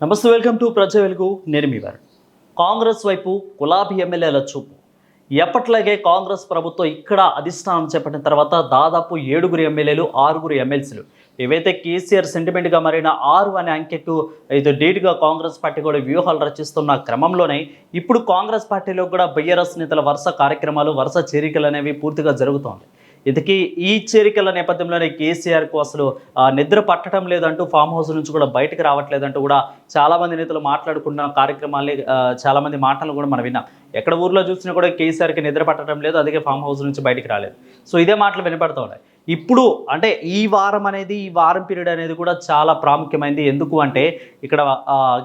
నమస్తే welcome to ప్రజా వెలుగు. నేను మీ వారు కాంగ్రెస్ వైపు గులాబీ ఎమ్మెల్యేల చూపు. ఎప్పట్లాగే కాంగ్రెస్ ప్రభుత్వం ఇక్కడ అధిష్టానం చేపట్టిన తర్వాత దాదాపు ఏడుగురు ఎమ్మెల్యేలు ఆరుగురు ఎమ్మెల్సీలు. ఏవైతే కేసీఆర్ సెంటిమెంట్గా మారిన ఆరు అనే అంకెకు ఇది డీట్గా కాంగ్రెస్ పార్టీ కూడా వ్యూహాలు రచిస్తున్న క్రమంలోనే ఇప్పుడు కాంగ్రెస్ పార్టీలో కూడా బయ్యరస్ నేతల వరుస కార్యక్రమాలు వరుస చేరికలు అనేవి పూర్తిగా జరుగుతోంది. ఇంతకీ ఈ చేరికల నేపథ్యంలోనే కేసీఆర్కు అసలు ఆ, నిద్ర పట్టడం లేదంటూ ఫామ్ హౌస్ నుంచి కూడా బయటకు రావట్లేదంటూ కూడా చాలామంది నేతలు మాట్లాడుకున్న కార్యక్రమాలే చాలామంది మాటలు కూడా మనం విన్నాం. ఎక్కడ ఊర్లో చూసినా కూడా కేసీఆర్కి నిద్ర పట్టడం లేదు అందుకే ఫామ్ హౌస్ నుంచి బయటకు రాలేదు. సో ఇదే మాటలు వినపడుతూ ఉన్నాయి. ఇప్పుడు అంటే ఈ వారం అనేది ఈ వారం పీరియడ్ అనేది కూడా చాలా ప్రాముఖ్యమైనది ఎందుకు అంటే ఇక్కడ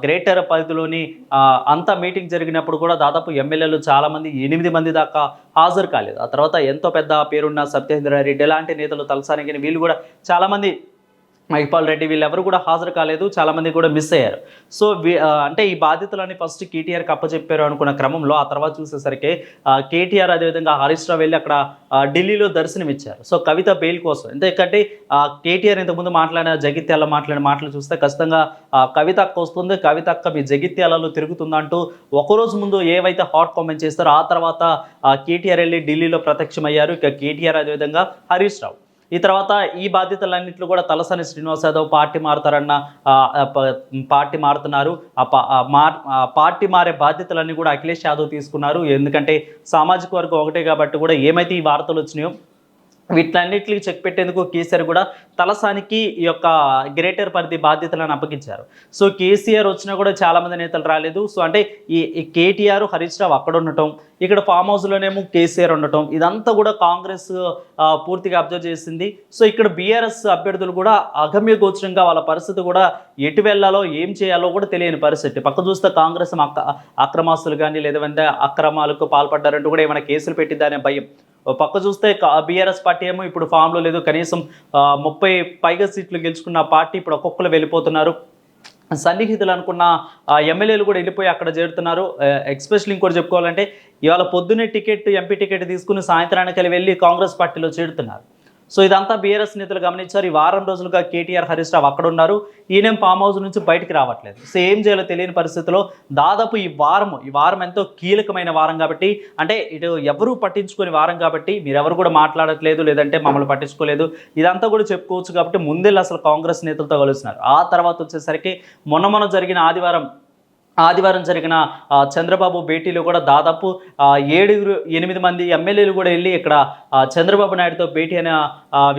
గ్రేటర్ పరిధిలోని అంత మీటింగ్ జరిగినప్పుడు కూడా దాదాపు ఎమ్మెల్యేలు చాలామంది ఎనిమిది మంది దాకా హాజరు కాలేదు. ఆ తర్వాత ఎంతో పెద్ద పేరున్న సత్యేంద్ర రెడ్డి లాంటి నేతలు తలసానికి వీళ్ళు కూడా చాలామంది మహిపాల్ రెడ్డి వీళ్ళెవరు కూడా హాజరు కాలేదు చాలామంది కూడా మిస్ అయ్యారు. సో అంటే ఈ బాధ్యతలన్నీ ఫస్ట్ కేటీఆర్కి అప్పచెప్పారు అనుకున్న క్రమంలో ఆ తర్వాత చూసేసరికి కేటీఆర్ అదేవిధంగా హరీష్ రావు వెళ్ళి అక్కడ ఢిల్లీలో దర్శనం ఇచ్చారు సో కవిత బెయిల్ కోసం. ఎందుకంటే కేటీఆర్ ఇంతకుముందు మాట్లాడిన జగిత్యాల మాట్లాడిన మాటలు చూస్తే ఖచ్చితంగా కవిత అక్క వస్తుంది కవిత అక్క మీ జగిత్యాలలో తిరుగుతుందంటూ ఒకరోజు ముందు ఏవైతే హాట్ కామెంట్ చేస్తారో ఆ తర్వాత కేటీఆర్ వెళ్ళి ఢిల్లీలో ప్రత్యక్షమయ్యారు. ఇక కేటీఆర్ అదేవిధంగా హరీష్ రావు. ఈ తర్వాత ఈ బాధ్యతలన్నింటిలో కూడా తలసాని శ్రీనివాస్ యాదవ్ పార్టీ మారుతారన్న పార్టీ మారుతున్నారు. ఆ పార్టీ మారే బాధ్యతలన్నీ కూడా అఖిలేష్ యాదవ్ తీసుకున్నారు. ఎందుకంటే సామాజిక వర్గం ఒకటే కాబట్టి కూడా ఏమైతే ఈ వార్తలు వచ్చినాయో వీటన్నిటికి చెక్ పెట్టేందుకు కేసీఆర్ కూడా తలసానికి ఈ యొక్క గ్రేటర్ పరిధి బాధ్యతలను అప్పగించారు. సో కేసీఆర్ వచ్చినా కూడా చాలా మంది నేతలు రాలేదు. సో అంటే ఈ కేటీఆర్ హరీష్ రావు అక్కడ ఉండటం ఇక్కడ ఫామ్ హౌస్లోనేమో కేసీఆర్ ఉండటం ఇదంతా కూడా కాంగ్రెస్ పూర్తిగా అబ్జర్వ్ చేసింది. సో ఇక్కడ బీఆర్ఎస్ అభ్యర్థులు కూడా అగమ్య గోచరంగా వాళ్ళ పరిస్థితి కూడా ఎటు వెళ్ళాలో ఏం చేయాలో కూడా తెలియని పరిస్థితి. పక్క చూస్తే కాంగ్రెస్ అక్రమాస్తులు కానీ లేదంటే అక్రమాలకు పాల్పడ్డారంటూ కూడా ఏమైనా కేసులు పెట్టిందనే భయం. పక్క చూస్తే బీఆర్ఎస్ పార్టీ ఏమో ఇప్పుడు ఫామ్లో లేదు. కనీసం ముప్పై పైగా సీట్లు గెలుచుకున్న పార్టీ ఇప్పుడు ఒక్కొక్కరు వెళ్ళిపోతున్నారు. సన్నిహితులు అనుకున్న ఎమ్మెల్యేలు కూడా వెళ్ళిపోయి అక్కడ చేరుతున్నారు. ఎక్స్పెషల్లీ ఇంకోటి చెప్పుకోవాలంటే ఇవాళ పొద్దున్నే టికెట్ ఎంపీ టికెట్ తీసుకుని సాయంత్రానికి వెళ్ళి కాంగ్రెస్ పార్టీలో చేరుతున్నారు. సో ఇదంతా బీఆర్ఎస్ నేతలు గమనించారు. ఈ వారం రోజులుగా కేటీఆర్ హరీష్ రావు అక్కడ ఉన్నారు. ఈయనేం ఫామ్ హౌస్ నుంచి బయటికి రావట్లేదు. సో ఏం చేయాలో తెలియని పరిస్థితిలో దాదాపు ఈ వారం ఈ వారం ఎంతో కీలకమైన వారం కాబట్టి అంటే ఇటు ఎవరూ పట్టించుకునే వారం కాబట్టి మీరెవరు కూడా మాట్లాడట్లేదు లేదంటే మమ్మల్ని పట్టించుకోలేదు. ఇదంతా కూడా చెప్పుకోవచ్చు కాబట్టి ముందే అసలు కాంగ్రెస్ నేతలతో కలుస్తున్నారు. ఆ తర్వాత వచ్చేసరికి మొన్న మొన్న జరిగిన ఆదివారం ఆదివారం జరిగిన చంద్రబాబు భేటీలో కూడా దాదాపు ఏడుగురు ఎనిమిది మంది ఎమ్మెల్యేలు కూడా వెళ్ళి ఇక్కడ చంద్రబాబు నాయుడుతో భేటీ అనే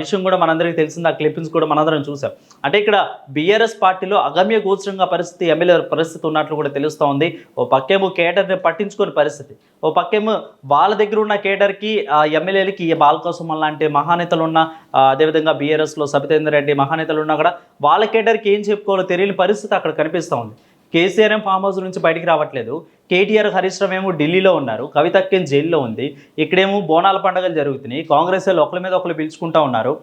విషయం కూడా మనందరికీ తెలిసింది. ఆ క్లిప్పింగ్స్ కూడా మనందరం చూసాం. అంటే ఇక్కడ బీఆర్ఎస్ పార్టీలో అగమ్య గోచరంగా పరిస్థితి ఎమ్మెల్యే పరిస్థితి ఉన్నట్లు కూడా తెలుస్తూ ఉంది. ఓ పక్కేమో కేటర్ని పట్టించుకోని పరిస్థితి. ఓ పక్కేమో వాళ్ళ దగ్గర ఉన్న కేటర్కి ఎమ్మెల్యేలకి బాలకోసం లాంటి మహానేతలు ఉన్న అదేవిధంగా బీఆర్ఎస్లో సబితేందర్ రెడ్డి మహానేతలు ఉన్నా కూడా వాళ్ళ కేటర్కి ఏం చెప్పుకోవాలో తెలియని పరిస్థితి అక్కడ కనిపిస్తూ ఉంది. కేసీఆర్ ఏం ఫామ్ హౌస్ నుంచి బయటికి రావట్లేదు. కేటీఆర్ హరీష్ రావు ఏమో ఢిల్లీలో ఉన్నారు. కవితక్కేం జైల్లో ఉంది. ఇక్కడేమో బోనాల పండుగలు జరుగుతున్నాయి. కాంగ్రెస్ వాళ్ళు ఒకరి మీద ఒకరు పిలుచుకుంటా ఉన్నారు.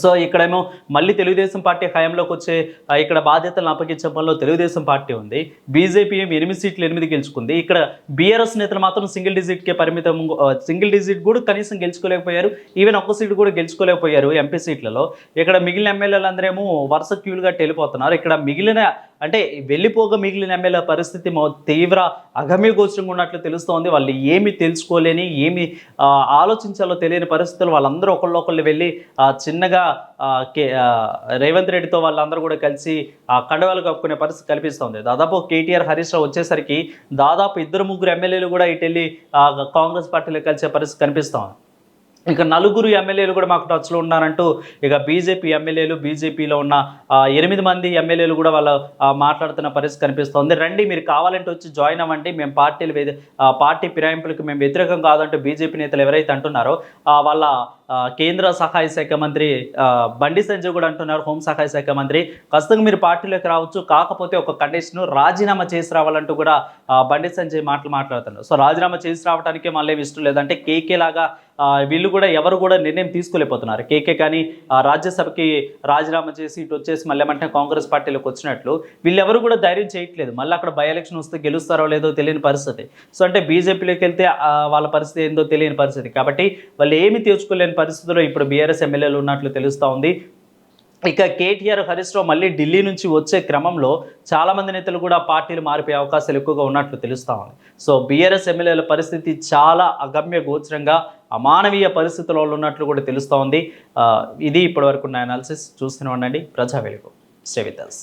సో ఇక్కడేమో మళ్ళీ తెలుగుదేశం పార్టీ హయాంలోకి వచ్చే ఇక్కడ బాధ్యతలను అప్పగించే పనిలో తెలుగుదేశం పార్టీ ఉంది. బీజేపీ ఏమి ఎనిమిది సీట్లు ఎనిమిది గెలుచుకుంది. ఇక్కడ బీఆర్ఎస్ నేతలు మాత్రం సింగిల్ డిజిట్కే పరిమితం సింగిల్ డిజిట్ కూడా కనీసం గెలుచుకోలేకపోయారు. ఈవెన్ ఒక్క సీటు కూడా గెలుచుకోలేకపోయారు ఎంపీ సీట్లలో. ఇక్కడ మిగిలిన ఎమ్మెల్యేలందరేమో వరుస క్యూలుగా వెళ్ళిపోతున్నారు ఇక్కడ మిగిలిన అంటే వెళ్ళిపోగా మిగిలిన ఎమ్మెల్యే పరిస్థితి తీవ్ర అగమ్యగోచరంగా ఉన్నట్లు తెలుస్తోంది. వాళ్ళు ఏమి తెలుసుకోలేని ఏమి ఆలోచించాలో తెలియని పరిస్థితులు వాళ్ళందరూ ఒకళ్ళొకళ్ళు వెళ్ళి చిన్నగా కే రేవంత్ రెడ్డితో వాళ్ళందరూ కూడా కలిసి కండవాలు కప్పుకునే పరిస్థితి కల్పిస్తోంది. దాదాపు కేటీఆర్ హరీష్ రావు వచ్చేసరికి దాదాపు ఇద్దరు ముగ్గురు ఎమ్మెల్యేలు కూడా ఇటు వెళ్ళి కాంగ్రెస్ పార్టీలో కలిసే పరిస్థితి కనిపిస్తోంది. ఇక నలుగురు ఎమ్మెల్యేలు కూడా మాకు టచ్లో ఉన్నారంటూ ఇక బీజేపీ ఎమ్మెల్యేలు బీజేపీలో ఉన్న ఎనిమిది మంది ఎమ్మెల్యేలు కూడా వాళ్ళు మాట్లాడుతున్న పరిస్థితి కనిపిస్తోంది. రండి మీరు కావాలంటే వచ్చి జాయిన్ అవ్వండి. మేము పార్టీలు పార్టీ ఫిరాయింపులకు మేము వ్యతిరేకం కాదంటూ బీజేపీ నేతలు ఎవరైతే అంటున్నారో వాళ్ళ కేంద్ర సహాయ శాఖ మంత్రి బండి సంజయ్ కూడా అంటున్నారు హోం సహాయ శాఖ మంత్రి. ఖచ్చితంగా మీరు పార్టీలోకి రావచ్చు. కాకపోతే ఒక కండిషన్ రాజీనామా చేసి రావాలంటూ కూడా బండి సంజయ్ మాటలు మాట్లాడుతున్నారు. సో రాజీనామా చేసి రావడానికి మళ్ళీ ఇష్టం లేదంటే కేకే లాగా వీళ్ళు వీళ్ళు కూడా ఎవరు కూడా నిర్ణయం తీసుకోలేకపోతున్నారు. కేకే కానీ రాజ్యసభకి రాజీనామా చేసి ఇటు వచ్చేసి మళ్ళీ ఏమంటే కాంగ్రెస్ పార్టీలోకి వచ్చినట్లు వీళ్ళెవరు కూడా ధైర్యం చేయట్లేదు. మళ్ళీ అక్కడ బై ఎలక్షన్ వస్తే గెలుస్తారో లేదో తెలియని పరిస్థితి. సో అంటే బీజేపీలోకి వెళ్తే వాళ్ళ పరిస్థితి ఏందో తెలియని పరిస్థితి. కాబట్టి వాళ్ళు ఏమి తెచ్చుకోలేని పరిస్థితిలో ఇప్పుడు బీఆర్ఎస్ ఎమ్మెల్యేలు ఉన్నట్లు తెలుస్తూ ఉంది. ఇక కేటీఆర్ హరీష్ రావు మళ్ళీ ఢిల్లీ నుంచి వచ్చే క్రమంలో చాలామంది నేతలు కూడా పార్టీలు మారిపోయే అవకాశాలు ఎక్కువగా ఉన్నట్లు తెలుస్తా ఉంది. సో బీఆర్ఎస్ ఎమ్మెల్యేల పరిస్థితి చాలా అగమ్య గోచరంగా అమానవీయ పరిస్థితుల్లో ఉన్నట్లు కూడా తెలుస్తూ ఉంది. ఇది ఇప్పటివరకు నా అనాలిసిస్ చూస్తూనే ఉండండి. ప్రజా వెలుగు. శ్రీవితాస్